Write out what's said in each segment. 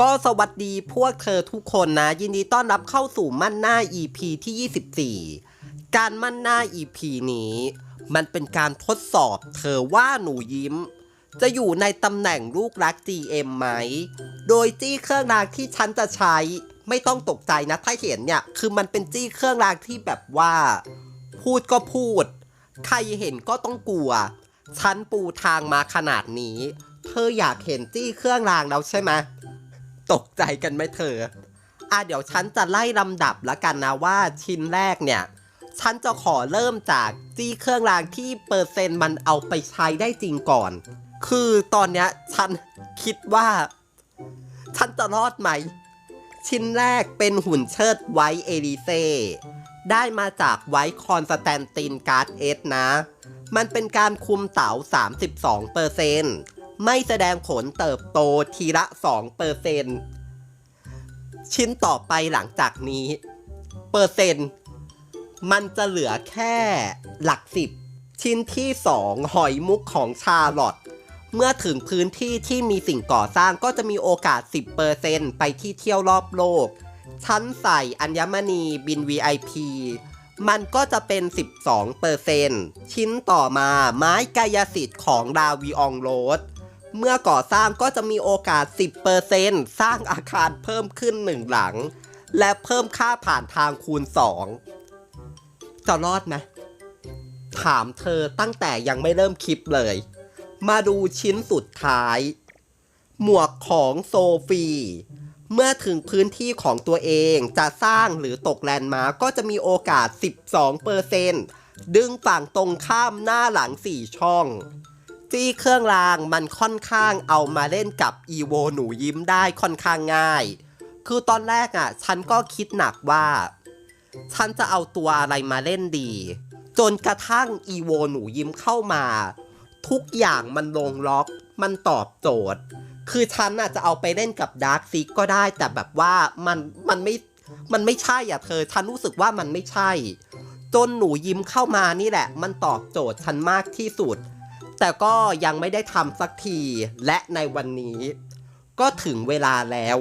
ก็สวัสดีพวกเธอทุกคนนะ ยินดีต้อนรับเข้าสู่มั่นหน้า EP ที่ 24 การมั่นหน้า EP นี้ มันเป็นการทดสอบเธอว่าหนูยิ้ม จะอยู่ในตำแหน่งลูกรัก GM ไหม โดยจี้เครื่องรางที่ฉันจะใช้ ไม่ต้องตกใจนะ ถ้าเห็นเนี่ย คือมันเป็นจี้เครื่องรางที่แบบว่า พูดก็พูด ใครเห็นก็ต้องกลัว ฉันปูทางมาขนาดนี้ เธออยากเห็นจี้เครื่องรางแล้วใช่ไหม ตกใจกันไหมเธอ อะเดี๋ยวฉันจะไล่ลำดับล้วกันนะว่าชิ้นแรกเนี่ย ฉันจะขอเริ่มจากจี้เครื่องรางที่เปอร์เซ็นต์มันเอาไปใช้ได้จริงก่อน คือตอนเนี้ยฉันคิดว่า ฉันจะรอดไหม ชิ้นแรกเป็นหุ่นเชิดไว้เอลิเซ่ได้มาจากไว้คอนสแตนตินการ์ดเอสนะ มันเป็นการคุมเต๋า32เปอร์เซน ไม่แสดงผลเติบโตทีละ 2เปอร์เซนชิ้นต่อไปหลังจากนี้ เปอร์เซนต์ มันจะเหลือแค่หลักสิบ ชิ้นที่ 2 หอยมุกของชาลอตเมื่อถึงพื้นที่ที่มีสิ่งก่อสร้างก็จะมีโอกาส 10%ไปที่เที่ยวรอบโลก ชั้นใส่อัญมณีบิน VIP มันก็จะเป็น 12%ชิ้นต่อมาไม้กายสิทธิ์ของดาวิอองโรด เมื่อก่อสร้างก็จะมีโอกาส 10%สร้างอาคารเพิ่มขึ้นหนึ่งหลัง และเพิ่มค่าผ่านทางคูณ 2 จะรอดไหมถามเธอตั้งแต่ยังไม่เริ่มคลิปเลย มาดูชิ้นสุดท้าย หมวกของโซฟี เมื่อถึงพื้นที่ของตัวเองจะสร้างหรือตกแลนด์มาร์กก็จะมีโอกาส 12%ดึงฝั่งตรงข้ามหน้าหลัง 4 ช่อง จี้เครื่องรางมันค่อนข้างเอามาเล่นกับอีโวหนูยิ้มได้ค่อนข้างง่าย คือตอนแรกอะ ฉันก็คิดหนักว่า ฉันจะเอาตัวอะไรมาเล่นดี จนกระทั่งอีโวหนูยิ้มเข้ามา ทุกอย่างมันลงล็อก มันตอบโจทย์ คือฉันน่ะจะเอาไปเล่นกับดาร์คซิกก็ได้ แต่แบบว่ามันมันไม่มันไม่ใช่อะเธอ ฉันรู้สึกว่ามันไม่ใช่ จนหนูยิ้มเข้ามานี่แหละ มันตอบโจทย์ฉันมากที่สุด แต่ก็ยังไม่ได้ทำสักที และในวันนี้ ก็ถึงเวลาแล้ว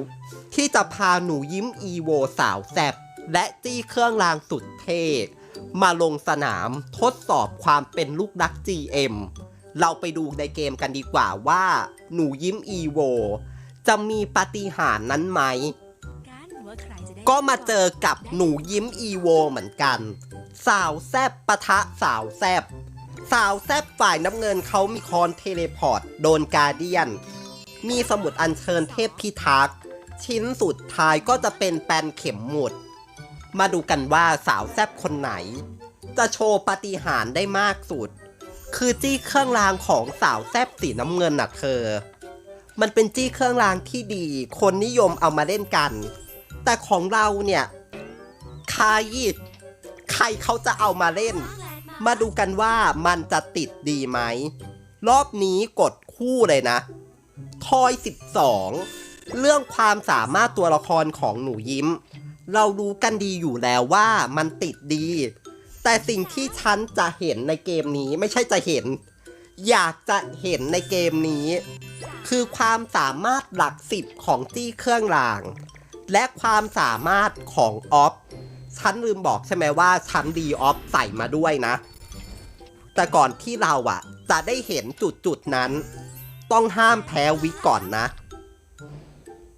ที่จะพาหนูยิ้มอีโวสาวแซบและจี้เครื่องรางสุดเท่ มาลงสนามทดสอบความเป็นลูกนัก GM เราไปดูในเกมกันดีกว่าว่า หนูยิ้มอีโว จะมีปาฏิหาริย์นั้นไหม ก็มาเจอกับหนูยิ้มอีโวเหมือนกัน สาวแซบปะทะสาวแซบ สาวแซบฝ่ายน้ำเงินเขามีคอนเทเลพอร์ต โดนการเดียน มีสมุดอัญเชิญเทพพิทักษ์ ชิ้นสุดท้ายก็จะเป็นแปนเข็มหมุด มาดูกันว่าสาวแซบคนไหน จะโชว์ปฏิหารได้มากสุด คือจี้เครื่องรางของสาวแซบสีน้ำเงินน่ะเธอ มันเป็นจี้เครื่องรางที่ดี คนนิยมเอามาเล่นกัน แต่ของเราเนี่ยใครใครเขาจะเอามาเล่น มาดูกันว่ามันจะติดดีไหม รอบนี้กดคู่เลยนะ ทอย 12 เรื่องความสามารถตัวละครของหนูยิ้ม เรารู้กันดีอยู่แล้วว่ามันติดดี แต่สิ่งที่ฉันจะเห็นในเกมนี้ไม่ใช่จะเห็น อยากจะเห็นในเกมนี้ คือความสามารถหลักสิบของจี้เครื่องราง และความสามารถของออฟ ฉันลืมบอกใช่ไหมว่าฉันดีออฟใส่มาด้วยนะ แต่ก่อนที่เราอะจะได้เห็นจุดจุดนั้น ต้องห้ามแพ้วิก่อนนะ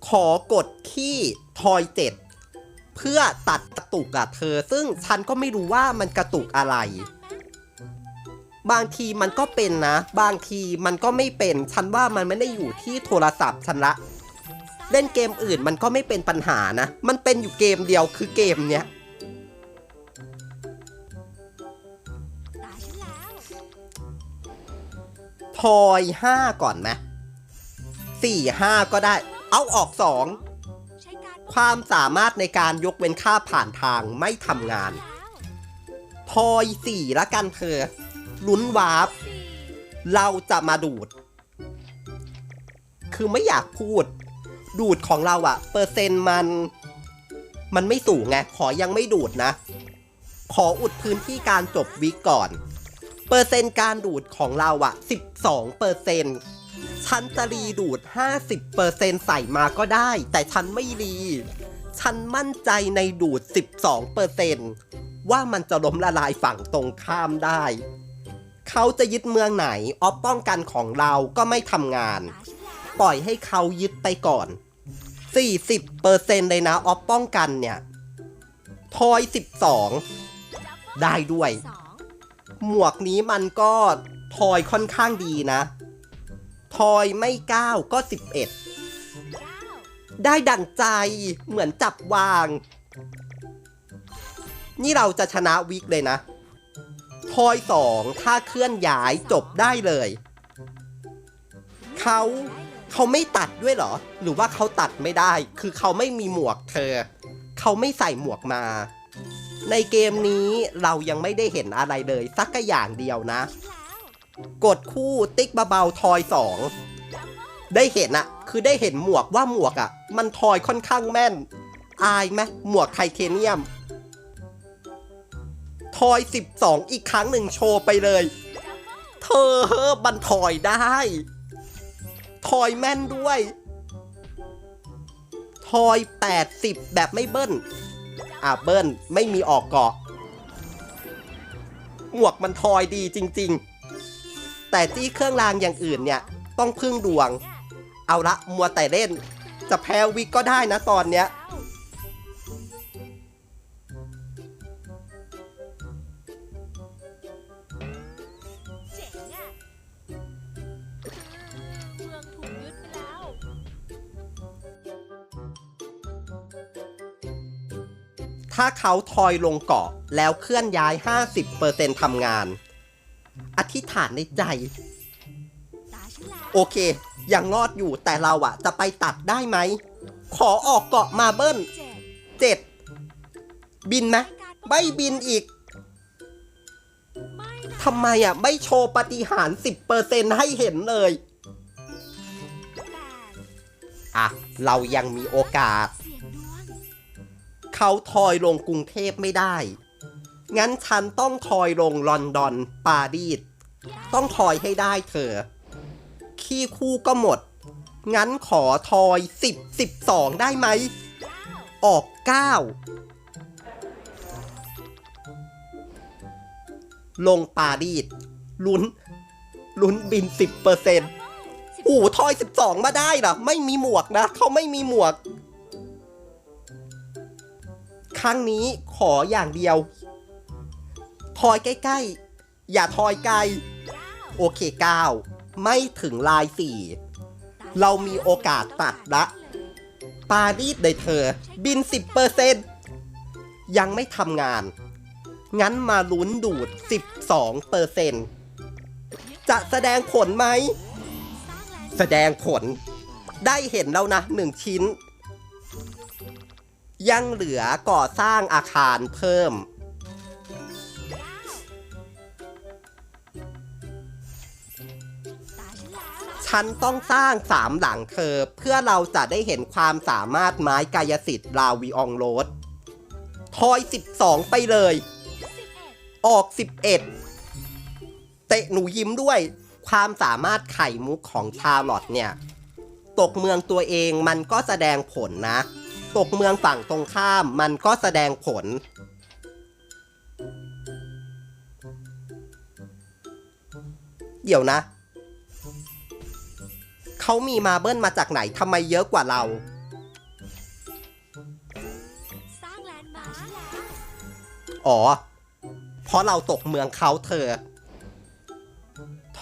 ขอกดที่ทอยเจ็ดเพื่อตัดกระตุกอะเธอ ซึ่งฉันก็ไม่รู้ว่ามันกระตุกอะไร บางทีมันก็เป็นนะ บางทีมันก็ไม่เป็น ฉันว่ามันไม่ได้อยู่ที่โทรศัพท์ฉันละเล่นเกมอื่นมันก็ไม่เป็นปัญหานะ มันเป็นอยู่เกมเดียวคือเกมเนี้ย ทอยห้าก่อนไหมสี่ห้าก็ได้ เอาออกสองความสามารถในการยกเว้นค่าผ่านทางไม่ทำงาน ทอยสี่ละกันเธอ ลุ้นวาร์ปเราจะมาดูด คือไม่อยากพูด ดูดของเราอะเปอร์เซ็นต์มัน มันไม่สูงไง ขอยังไม่ดูดนะ ขออุดพื้นที่การจบวิกก่อน เปอร์เซ็นต์การดูดของเราอะ12เปอร์เซ็นต์ฉันจะรีดูด 50%ใส่มาก็ได้ แต่ฉันไม่รีฉันมั่นใจในดูด 12%ว่ามันจะล้มละลายฝั่งตรงข้ามได้ เขาจะยึดเมืองไหนออฟป้องกันของเราก็ไม่ทำงาน ปล่อยให้เขายึดไปก่อน 40%เซนเลยนะออฟป้องกันเนี่ยทอย 12 ได้ด้วย หมวกนี้มันก็ทอยค่อนข้างดีนะ ทอยไม่ 9 ก็ 11เก้าได้ดั่งใจเหมือนจับวาง นี่เราจะชนะวิกเลยนะ ทอยสองถ้าเคลื่อนย้ายจบได้เลย เขาเลยเขาไม่ตัดด้วยเหรอ หรือว่าเขาตัดไม่ได้ คือเขาไม่มีหมวกเธอ เขาไม่ใส่หมวกมา ในเกมนี้เรายังไม่ได้เห็นอะไรเลยสักอย่างเดียวนะ กดคู่ติ๊กเบาๆทอยสองได้เห็นอะคือได้เห็นหมวกว่าหมวกอะมันทอยค่อนข้างแม่น อายไหมหมวกไทเทเนียม ทอย 12 อีกครั้งหนึ่งโชว์ไปเลย เธอบันทอยได้ ทอยแม่นด้วย ทอย 80 แบบไม่เบิ้ล อะเบิ้ลไม่มีออกเกาะ หมวกมันทอยดีจริง ๆ แต่ที่เครื่องรางอย่างอื่นเนี่ย ต้องพึ่งดวง เอาละมัวแต่เล่น จะแพ้วิกก็ได้นะตอนเนี้ย ถ้าเขาทอยลงเกาะแล้วเคลื่อนย้าย 50%ทำงาน อธิษฐานในใจ โอเค ยังรอดอยู่แต่เราอะจะไปตัดได้ไหม ขอออกเกาะมาเบิ้ลเจ็ด บินไหมไม่บินอีกทำไมอะไม่โชว์ปฏิหาร10%ให้เห็นเลย อะ เรายังมีโอกาส เขาทอยลงกรุงเทพไม่ได้ งั้นฉันต้องทอยลงลอนดอนปารีสต้องทอยให้ได้เธอ ขี้คู่ก็หมด งั้นขอทอย10 12ได้ไหม ออก9ลงปารีสลุ้น ลุ้นบิน10%เปอร์เซ็นต์โอ้ทอย12มาได้เหรอ ไม่มีหมวกนะ เขาไม่มีหมวก ครั้งนี้ขออย่างเดียว ทอยใกล้ๆ อย่าทอยไกล โอเค9ไม่ถึงลาย4เรามีโอกาสตัดละปารีสเลยเธอ บิน 10%ยังไม่ทำงาน งั้นมาลุ้นดูด 12%จะแสดงผลไหม แสดงผล ได้เห็นแล้วนะหนึ่งชิ้น ยังเหลือก่อสร้างอาคารเพิ่ม ฉันต้องสร้างสามหลังเธอเพื่อเราจะได้เห็นความสามารถไม้กายสิทธิ์ลาวิองโรสทอย 12 ไปเลยสิบเอ็ดอก 11 เตะหนูยิ้มด้วย ความสามารถไข่มุกของชาร์ลอตเนี่ย ตกเมืองตัวเองมันก็แสดงผลนะ ตกเมืองฝั่งตรงข้าม มันก็แสดงผล เดี๋ยวนะ เขามีมาเบิ้ลมาจากไหนทำไมเยอะกว่าเราสร้างแลนด์มาร์คฉันแล้วอ๋อ เพราะเราตกเมืองเขาเธอ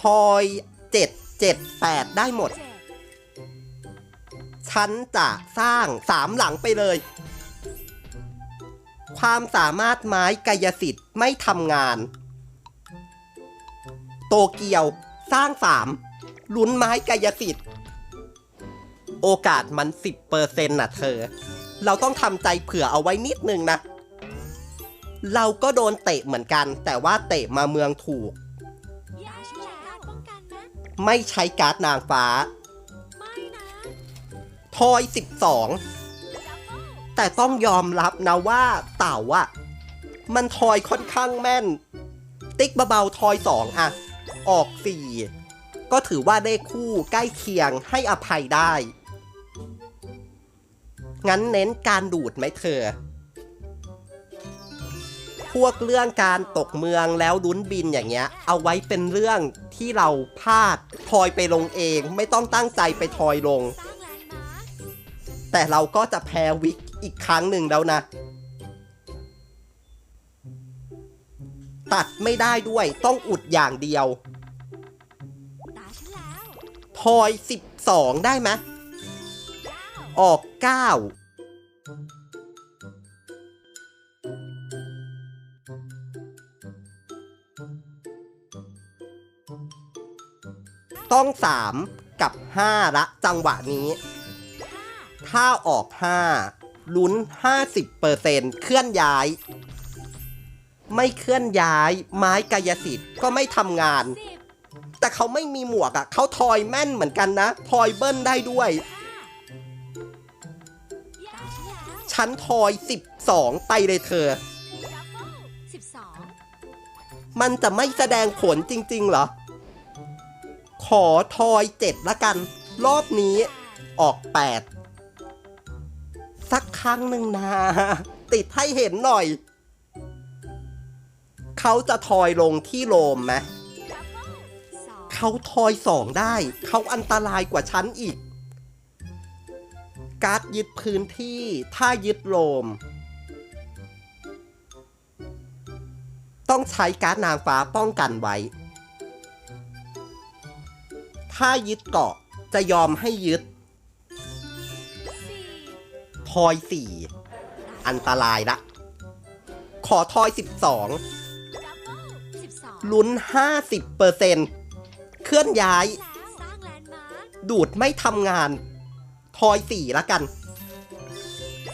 ทอยเจ็ดเจ็ดแปดได้หมดเจ็ด ฉันจะสร้างสามหลังไปเลย ความสามารถไม้กายสิทธิ์ไม่ทำงาน โตเกียวสร้างสามลุ้นไม้กายสิทธิ์ โอกาสมันสิบเปอร์เซ็นต์น่ะเธอ เราต้องทำใจเผื่อเอาไว้นิดนึงนะ เราก็โดนเตะเหมือนกัน แต่ว่าเตะมาเมืองถูก ไม่ใช้การ์ดนางฟ้า ทอย 12 แต่ต้องยอมรับนะว่าเต่าอะมันทอยค่อนข้างแม่น ติ๊กเบาๆทอย 2อะออก 4 ก็ถือว่าได้คู่ใกล้เคียงให้อภัยได้ งั้นเน้นการดูดไหมเธอ พวกเรื่องการตกเมืองแล้วลุ้นบินอย่างเงี้ย เอาไว้เป็นเรื่องที่เราพลาดทอยไปลงเองไม่ต้องตั้งใจไปทอยลง แต่เราก็จะแพ้วิกอีกครั้งหนึ่งแล้วนะ ตัดไม่ได้ด้วยต้องอุดอย่างเดียวตาฉันแล้วทอย12ได้ไหมเก้าออก9ต้อง3กับ5ละจังหวะนี้ ถ้าออก 5 ลุ้น 50%เคลื่อนย้าย ไม่เคลื่อนย้าย ไม้กายสิทธิ์ก็ไม่ทำงาน แต่เขาไม่มีหมวกอะ่ะ เขาทอยแม่นเหมือนกันนะ ทอยเบิ้ลได้ด้วย ชั้นทอย 12 ไปเลยเธอ มันจะไม่แสดงผลจริง ๆ เหรอ ขอทอย 7 ละกัน รอบนี้ออก 8 สักครั้งหนึ่งนะ ติดให้เห็นหน่อย เขาจะทอยลงที่โลมไหมเขาทอยสองได้ เขาอันตรายกว่าฉันอีก การ์ดยึดพื้นที่ ถ้ายึดโลม ต้องใช้การ์ดนางฟ้าป้องกันไว้ ถ้ายึดเกาะจะยอมให้ยึด อยสี่อันตรายละ ขอทอย12ดับเบิลสิบสองลุ้น50เปอร์เซนเคลื่อนย้ายแล้วสร้างแลนด์มาร์คดูดไม่ทำงาน ทอยสี่ละกัน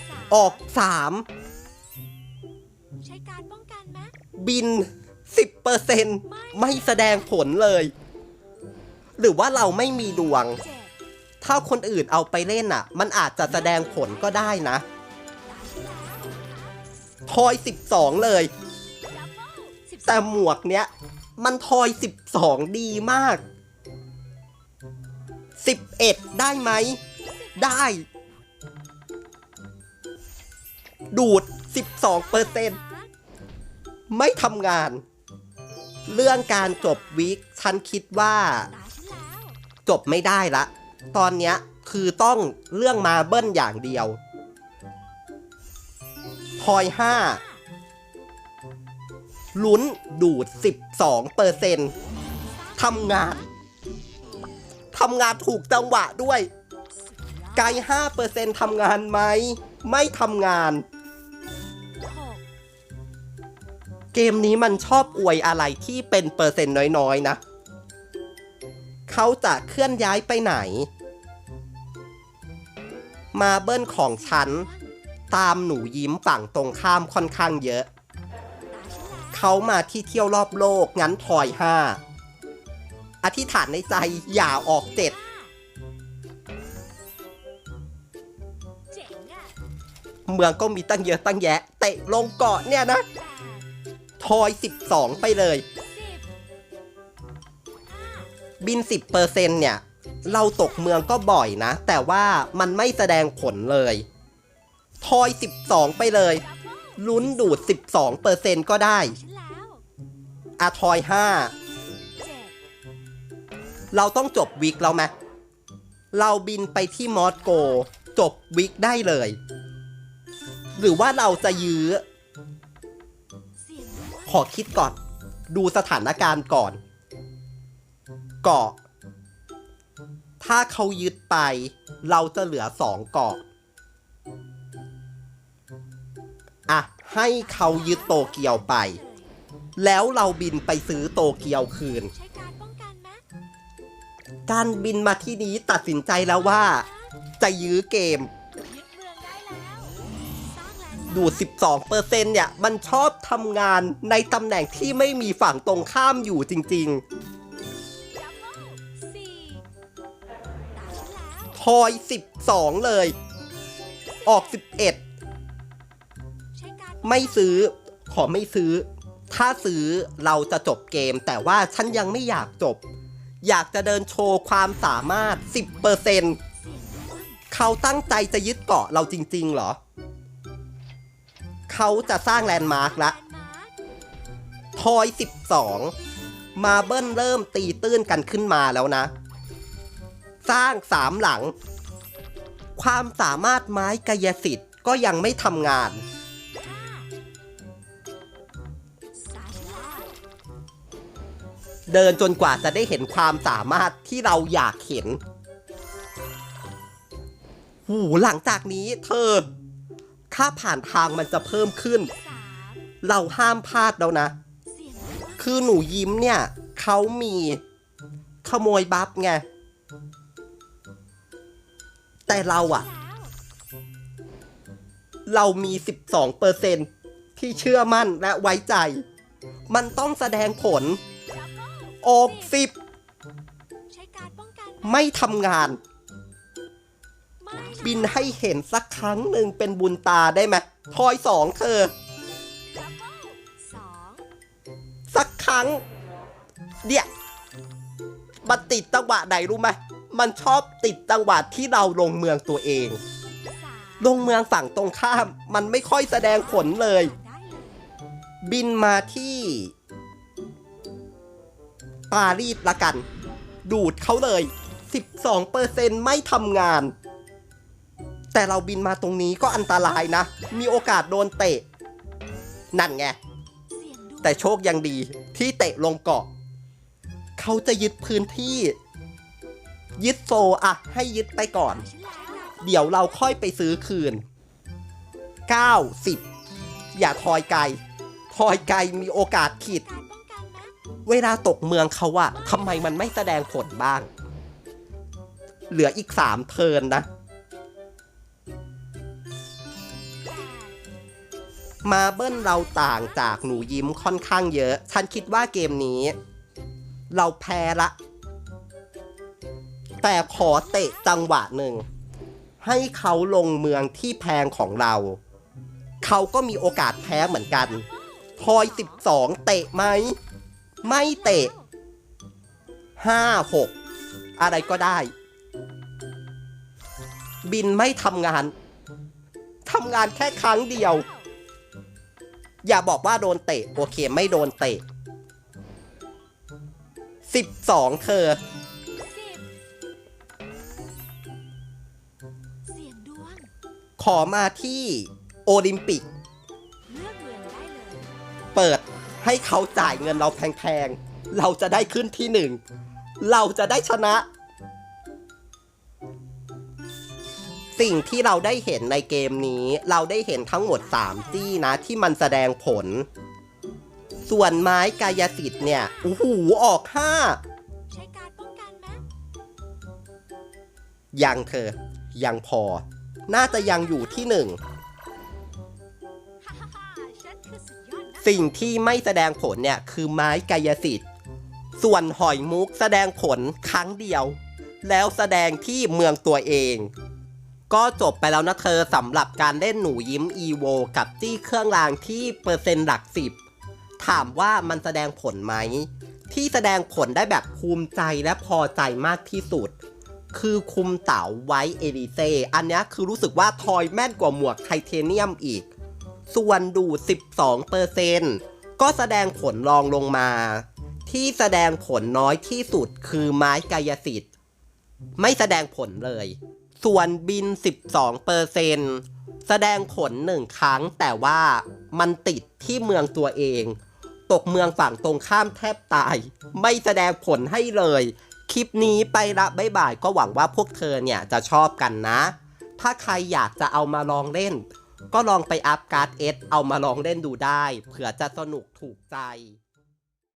สามออกสามใช้การป้องกันไหมบินสิบเปอร์เซนไม่แสดงผลเลย หรือว่าเราไม่มีดวงเจ็ด ถ้าคนอื่นเอาไปเล่นอะ มันอาจจะแสดงผลก็ได้นะทอยสิบสองเลย แต่หมวกเนี้ย มันทอยสิบสองดีมากสิบเอ็ดได้ไหม ได้ ดูด 12เปอร์เซนไม่ทำงาน เรื่องการจบวีคฉันคิดว่า จบไม่ได้ละ ตอนเนี้ยคือต้องเรื่องมาเบิ้ลอย่างเดียวทอย5ลุ้นดูด 12เปอร์เซนทำงานทำงานถูกจังหวะด้วย ไกล5เปอร์เซนทำงานไหม ไม่ทำงาน เกมนี้มันชอบอวยอะไรที่เป็นเปอร์เซ็นต์น้อย ๆ นะ เขาจะเคลื่อนย้ายไปไหน มาเบิ้ลของฉัน ตามหนูยิ้มฝั่งตรงข้ามค่อนข้างเยอะ เขามาที่เที่ยวรอบโลกงั้นทอยห้าอธิษฐานในใจอย่าออกเจ็ดเมืองก็มีตั้งเยอะตั้งแยะ เตะลงเกาะเนี่ยนะแปดทอย 12 ไปเลย บิน 10%เนี่ย เราตกเมืองก็บ่อยนะ แต่ว่ามันไม่แสดงผลเลย ทอย 12 ไปเลย ลุ้นดูด 12%ก็ได้ฉันแล้อะทอย 5 เราต้องจบวิกแล้วไหมเราบินไปที่มอสโก จบวิกได้เลย หรือว่าเราจะยื้อเสียงด้วยขอคิดก่อน ดูสถานการณ์ก่อน เกาะ ถ้าเขายึดไป เราจะเหลือสองเกาะ อะ ให้เขายึดโตเกียวไป แล้วเราบินไปซื้อโตเกียวคืน ใช้การป้องกันไหมการบินมาที่นี้ตัดสินใจแล้วว่า จะยื้อเกม ยึดเมืองได้แล้วสร้างแลนด์มาร์คดูด12เปอร์เซ็นเนี่ย มันชอบทำงานในตำแหน่งที่ไม่มีฝั่งตรงข้ามอยู่จริง ฉันแล้วทอย 12 เลย ออก 11ใช้การไม่ซื้อ ขอไม่ซื้อ ถ้าซื้อเราจะจบเกม แต่ว่าฉันยังไม่อยากจบ อยากจะเดินโชว์ความสามารถ 10%เขาตั้งใจจะยึดเกาะเราจริง ๆ เหรอ เขาจะสร้างแลนด์มาร์กละทอย 12 มาเบิ้ลเริ่มตีตื้นกันขึ้นมาแล้วนะ สร้างสามหลัง ความสามารถไม้กายสิทธิ์ก็ยังไม่ทำงาน เดินจนกว่าจะได้เห็นความสามารถที่เราอยากเห็นหูหลังจากนี้เธอค่าผ่านทางมันจะเพิ่มขึ้น เราห้ามพลาดแล้วนะ คือหนูยิ้มเนี่ย เขามีขโมยบัฟไง แต่เราอะเรามี 12เปอร์เซนที่เชื่อมั่นและไว้ใจ มันต้องแสดงผลออกสิบไม่ทำงาน บินให้เห็นสักครั้งหนึ่งเป็นบุญตาได้ไหมทอยสองเธอ สักครั้งเนี่ยมันติดจังหวะไหนรู้ไหม มันชอบติดจังหวะที่เราลงเมืองตัวเอง ลงเมืองฝั่งตรงข้าม มันไม่ค่อยแสดงผลเลย บินมาที่ปารีสละกัน ดูดเขาเลย 12%ไม่ทำงาน แต่เราบินมาตรงนี้ก็อันตรายนะ มีโอกาสโดนเตะ นั่นไง แต่โชคยังดีที่เตะลงเกาะ เขาจะยึดพื้นที่ ยึดโซอะให้ยึดไปก่อน เดี๋ยวเราค่อยไปซื้อคืน 90 อย่าทอยไกล ทอยไกลมีโอกาสขีดเวลาตกเมืองเขาอะทำไมมันไม่แสดงผลบ้าง เหลืออีกสามเทิร์นนะ มาเบิ้ลเราต่างจากหนูยิ้มค่อนข้างเยอะ ฉันคิดว่าเกมนี้ เราแพ้ละ แต่ขอเตะจังหวะหนึ่ง ให้เขาลงเมืองที่แพงของเรา เขาก็มีโอกาสแพ้เหมือนกันทอย 12 เตะไหม ไม่เตะ 5 6 อะไรก็ได้ บินไม่ทำงานทำงานแค่ครั้งเดียว อย่าบอกว่าโดนเตะ โอเคไม่โดนเตะ 12 เธอ ขอมาที่โอลิมปิกเลือกเมืองได้เลยเปิดให้เขาจ่ายเงินเราแพงๆ เราจะได้ขึ้นที่หนึ่ง เราจะได้ชนะ สิ่งที่เราได้เห็นในเกมนี้ เราได้เห็นทั้งหมด 3 จี้นะ ที่มันแสดงผล ส่วนไม้กายสิทธิ์เนี่ยโอ้โหออกใช้การป้องกันไหม5ยังเธอ ยังพอ น่าจะยังอยู่ที่หนึ่งฮ่าฮ่าฮ่าฉันคือสุดยอดนะสิ่งที่ไม่แสดงผลเนี่ยคือไม้กายสิทธิ์ ส่วนหอยมุกแสดงผลครั้งเดียว แล้วแสดงที่เมืองตัวเอง ก็จบไปแล้วนะเธอสำหรับการเล่นหนูยิ้ม EVO กับจี้เครื่องรางที่เปอร์เซ็นต์หลักสิบ ถามว่ามันแสดงผลไหม ที่แสดงผลได้แบบภูมิใจและพอใจมากที่สุด คือคุมเต๋าไว้เอลิเซ อันนี้คือรู้สึกว่าทอยแม่นกว่าหมวกไทเทเนียมอีก ส่วนดู 12เปอร์เซนก็แสดงผลรองลงมา ที่แสดงผลน้อยที่สุดคือไม้กายสิทธิ์ ไม่แสดงผลเลย ส่วนบิน 12เปอร์เซนแสดงผลหนึ่งครั้งแต่ว่ามันติดที่เมืองตัวเอง ตกเมืองฝั่งตรงข้ามแทบตาย ไม่แสดงผลให้เลย คลิปนี้ไปละบ๊ายบายก็หวังว่าพวกเธอเนี่ยจะชอบกันนะ ถ้าใครอยากจะเอามาลองเล่น ก็ลองไปอัพการ์ดเอสเอามาลองเล่นดูได้ เผื่อจะสนุกถูกใจ